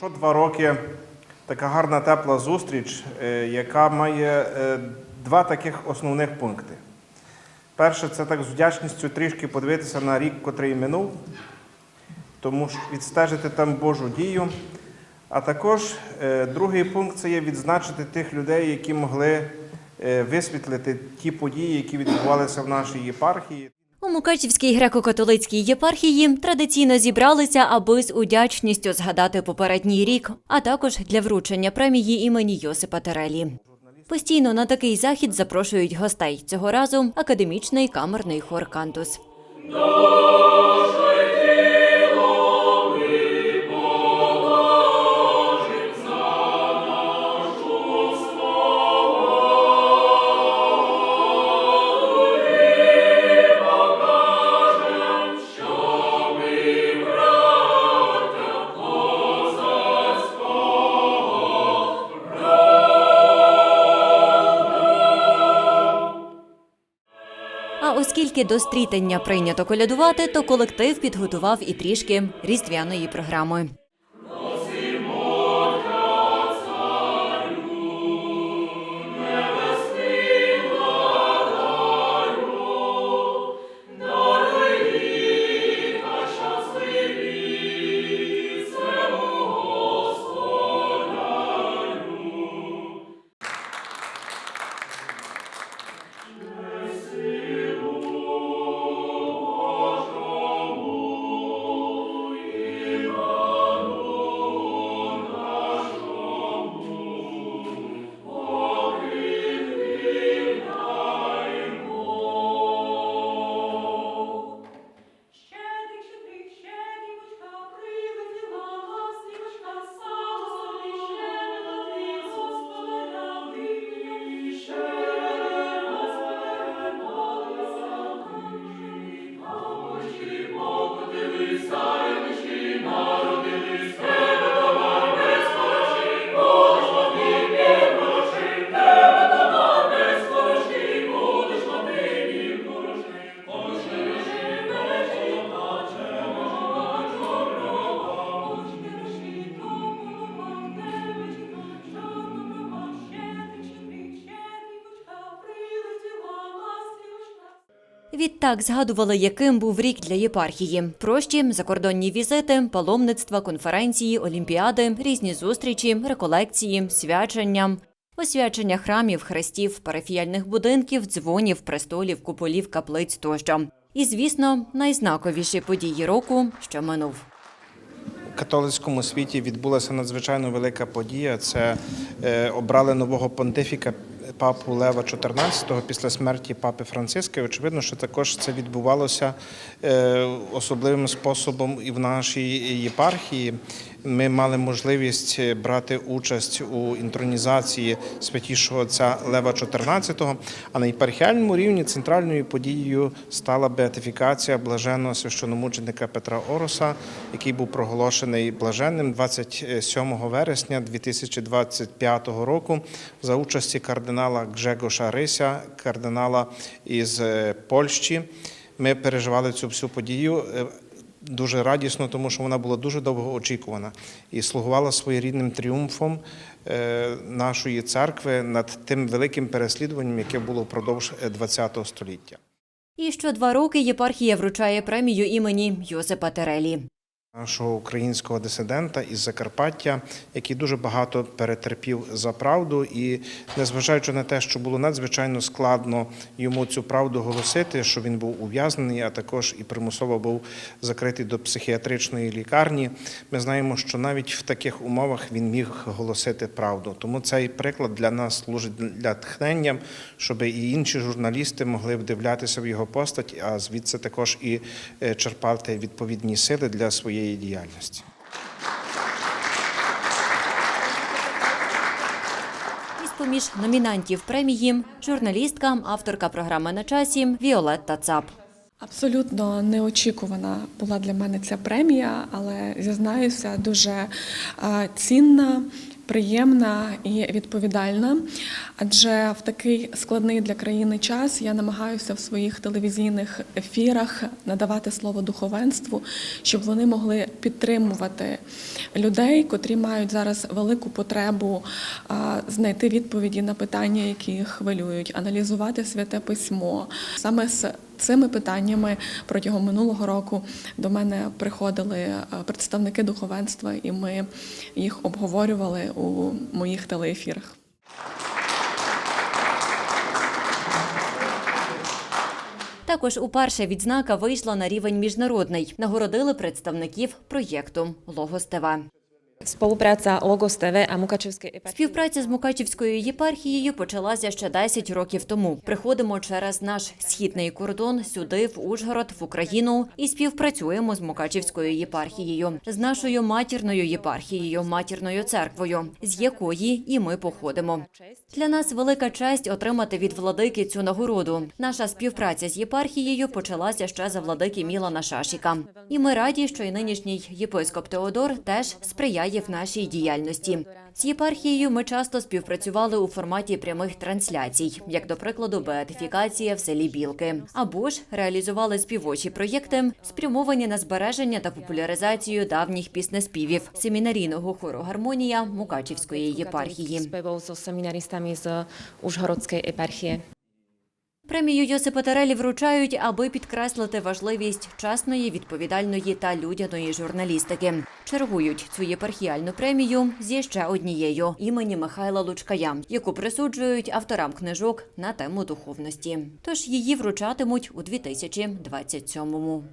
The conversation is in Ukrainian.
Що два роки така гарна тепла зустріч, е, яка має е, два таких основних пункти. Перше, це так з вдячністю трішки подивитися на рік, котрий минув, тому що відстежити там Божу дію. А також е, другий пункт це є відзначити тих людей, які могли висвітлити ті події, які відбувалися в нашій єпархії. Мукачівській греко-католицькій єпархії традиційно зібралися, аби з удячністю згадати попередній рік, а також для вручення премії імені Йосипа Терелі. Постійно на такий захід запрошують гостей. Цього разу академічний камерний хор Кантус. Оскільки до стрітення прийнято колядувати, то колектив підготував і трішки різдвяної програми. Відтак згадували, яким був рік для єпархії. Прощі, закордонні візити, паломництва, конференції, олімпіади, різні зустрічі, реколекції, свячення, освячення храмів, хрестів, парафіяльних будинків, дзвонів, престолів, куполів, каплиць тощо. І, звісно, найзнаковіші події року, що минув. У католицькому світі відбулася надзвичайно велика подія. Це е, обрали нового понтифіка папу Лева XIV після смерті папи Франциска. І очевидно, що також це відбувалося е, особливим способом і в нашій єпархії. Ми мали можливість брати участь у інтронізації святішого отця Лева XIV, а на єпархіальному рівні центральною подією стала беатифікація блаженного священомученика Петра Ороса, який був проголошений блаженним 27 вересня 2025 року за участі кардинала Гжегоша Рися, кардинала із е, Польщі. Ми переживали цю всю подію. е, Дуже радісно, тому що вона була дуже довго очікувана і слугувала своєрідним тріумфом е, нашої церкви над тим великим переслідуванням, яке було впродовж ХХ століття. І що два роки єпархія вручає премію імені Йосипа Терелі. Нашого українського дисидента із Закарпаття, який дуже багато перетерпів за правду, і незважаючи на те, що було надзвичайно складно йому цю правду голосити, що він був ув'язнений, а також і примусово був закритий до психіатричної лікарні. Ми знаємо, що навіть в таких умовах він міг голосити правду. Тому цей приклад для нас служить для тхненням, щоб і інші журналісти могли вдивлятися в його постать, а звідси також і е, черпати відповідні сили для своєї діяльності. Із поміж номінантів премії журналістка, авторка програми на часі Віолетта Цап. Абсолютно неочікувана була для мене ця премія, але зізнаюся, дуже цінна. Приємна і відповідальна, адже в такий складний для країни час я намагаюся в своїх телевізійних ефірах надавати слово духовенству, щоб вони могли підтримувати людей, котрі мають зараз велику потребу знайти відповіді на питання, які їх хвилюють, аналізувати святе письмо. Саме з цими питаннями протягом минулого року до мене приходили е, представники духовенства, і ми їх обговорювали у моїх телеефірах. Також уперше відзнака вийшла на рівень міжнародний. Нагородили представників проєкту Логос ТВ. Spolupráca Logos TV a Mukačevskej eparchie. Співпраця з Мукачівською єпархією почалася ще 10 років тому. Приходимо через наш східний кордон сюди, в Ужгород, в Україну, і співпрацюємо з Мукачівською єпархією, з нашою матірною єпархією, матірною церквою, з якої і ми походимо. Для нас велика честь отримати від владики цю нагороду. Наша співпраця з єпархією почалася ще за владики Мілана Шашіка. І ми раді, що і нинішній єпископ Теодор теж сприяє в нашій діяльності. З єпархією ми часто співпрацювали у форматі прямих трансляцій, як до прикладу, беатифікація в селі Білки, або ж реалізували співочі проєкти, спрямовані на збереження та популяризацію давніх піснеспівів семінарійного хору гармонія Мукачівської єпархії. Spevov so Премію Йосипа Тарелі вручають, аби підкреслити важливість чесної, відповідальної та людяної журналістики. Чергують цю єпархіальну премію зі ще однією імені Михайла Лучкая, яку присуджують авторам книжок на тему духовності. Тож її вручатимуть у 2027-му.